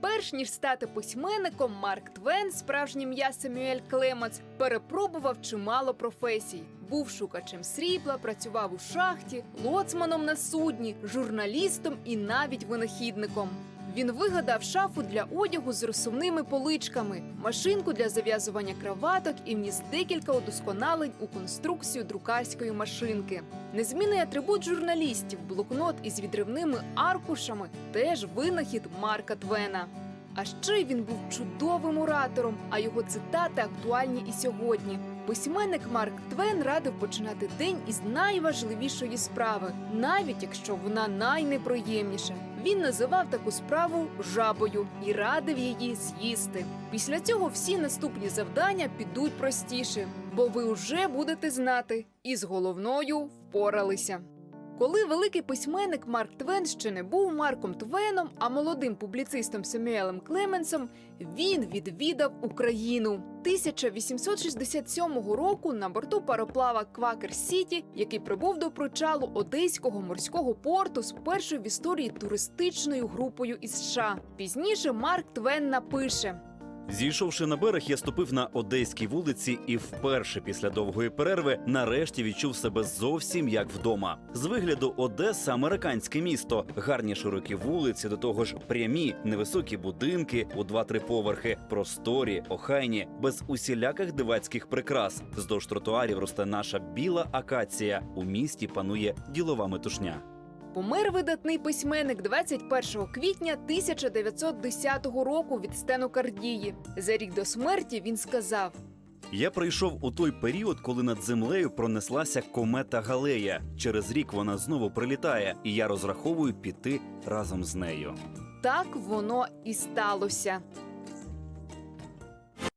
Перш ніж стати письменником, Марк Твен, справжнє ім'я Семюель Клемац, перепробував чимало професій. Був шукачем срібла, працював у шахті, лоцманом на судні, журналістом і навіть винахідником. Він вигадав шафу для одягу з розсувними поличками, машинку для зав'язування краваток і вніс декілька удосконалень у конструкцію друкарської машинки. Незмінний атрибут журналістів, блокнот із відривними аркушами, теж винахід Марка Твена. А ще він був чудовим оратором, а його цитати актуальні і сьогодні. Письменник Марк Твен радив починати день із найважливішої справи, навіть якщо вона найнеприємніша. Він називав таку справу жабою і радив її з'їсти. Після цього всі наступні завдання підуть простіше, бо ви вже будете знати, і з головною впоралися. Коли великий письменник Марк Твен ще не був Марком Твеном, а молодим публіцистом Семюелем Клеменсом, він відвідав Україну. 1867 року на борту пароплава Квакер Сіті, який прибув до причалу Одеського морського порту з першою в історії туристичною групою із США. Пізніше Марк Твен напише. Зійшовши на берег, я ступив на одеській вулиці і вперше після довгої перерви нарешті відчув себе зовсім як вдома. З вигляду Одеса американське місто, гарні широкі вулиці, до того ж прямі, невисокі будинки у два-три поверхи, просторі, охайні, без усіляких дивацьких прикрас. Вздовж тротуарів росте наша біла акація. У місті панує ділова метушня. Помер видатний письменник 21 квітня 1910 року від стенокардії. За рік до смерті він сказав: Я прийшов у той період, коли над землею пронеслася комета Галея. Через рік вона знову прилітає, і я розраховую піти разом з нею. так воно і сталося.